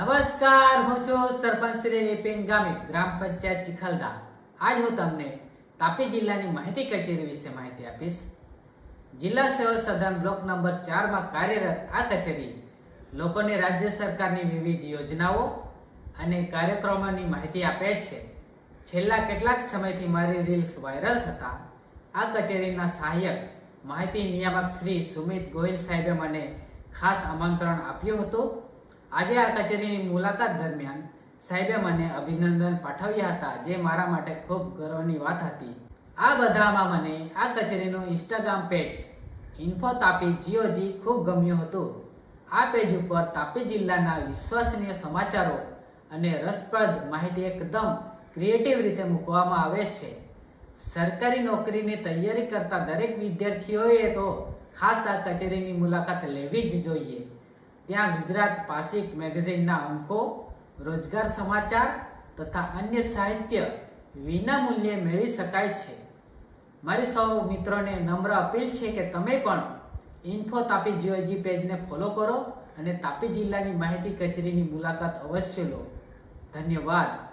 નમસ્કાર, હું છું સરપંચ શ્રી રિપિન ગામિત, ગ્રામ પંચાયત ચિખલદા. આજ હું તમને તાપી જિલ્લાની માહિતી કચેરી વિશે માહિતી આપીશ. જિલ્લા સેવા સદન બ્લોક નંબર ચારમાં કાર્યરત આ કચેરી લોકોને રાજ્ય સરકારની વિવિધ યોજનાઓ અને કાર્યક્રમોની માહિતી આપે છે. છેલ્લા કેટલાક સમયથી મારી રીલ્સ વાયરલ થતા આ કચેરીના સહાયક માહિતી નિયામક શ્રી સુમિત ગોહિલ સાહેબે મને ખાસ આમંત્રણ આપ્યું હતું. આજે આ કચેરીની મુલાકાત દરમિયાન સાહેબે મને અભિનંદન પાઠવ્યા હતા જે મારા માટે ખૂબ ગર્વની વાત હતી. આ બધામાં મને આ કચેરીનું Instagram page info Tapi GOG ખૂબ ગમ્યું હતું. આ પેજ ઉપર તાપી જિલ્લાના વિશ્વસનીય સમાચારો અને રસપ્રદ માહિતી એકદમ ક્રિએટિવ રીતે મૂકવામાં આવે છે. સરકારી નોકરીની તૈયારી કરતા દરેક વિદ્યાર્થીઓએ તો ખાસ આ કચેરીની મુલાકાત લેવી જ જોઈએ. ત્યાં ગુજરાત પાસિક મેગેઝિનના અંકો, રોજગાર સમાચાર તથા અન્ય સાહિત્ય વિના મૂલ્યે મેળવી શકાય છે. મારી સૌ મિત્રોને નમ્ર અપીલ છે કે તમે પણ ઇન્ફો તાપી જીઓજી પેજને ફોલો કરો અને તાપી જિલ્લાની માહિતી કચેરીની મુલાકાત અવશ્ય લો. ધન્યવાદ.